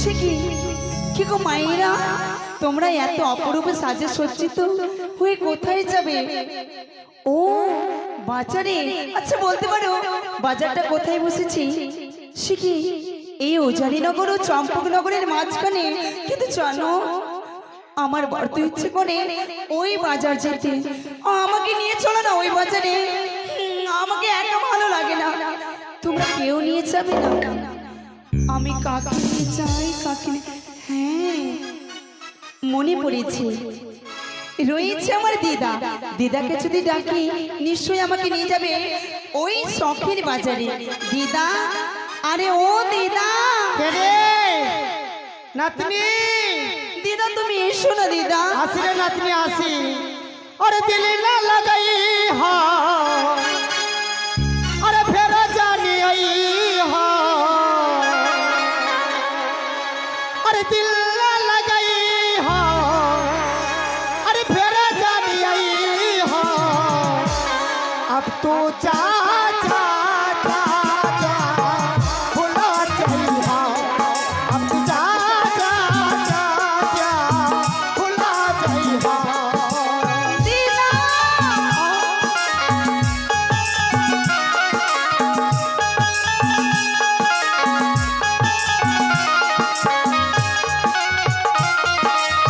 সে কি? গো মায়েরা? তোমরা এত অপরূপে সাজে সজ্জিত হয়ে কোথায় যাবে? ও, বাজারে? আচ্ছা বলতে পারো, বাজারটা কোথায় বসেছি? সে কি? এই ওজারিনগর ও চম্পকনগরের মাঝখানে? কিন্তু জানো, আমার বড় ইচ্ছে করে ওই বাজার যেতে। আমাকে নিয়ে চলো না ওই বাজারে। আমাকে একা ভালো লাগে না। কেউ নিয়ে যাবে না। আমি কাকে নিয়ে যাই কাকে হ্যাঁ মনে পড়েছে। রয়েছে আমার দিদা। দিদাকে যদি ডাকি নিশ্চয়ই আমাকে নিয়ে যাবে ওই শখের বাজারে। দিদা আরে ও দিদা। নাতনি। দিদা তুমি এসো না দিদা। আসি রে নাতনি আসি। আরে দিলে না লাগাই হা তো চা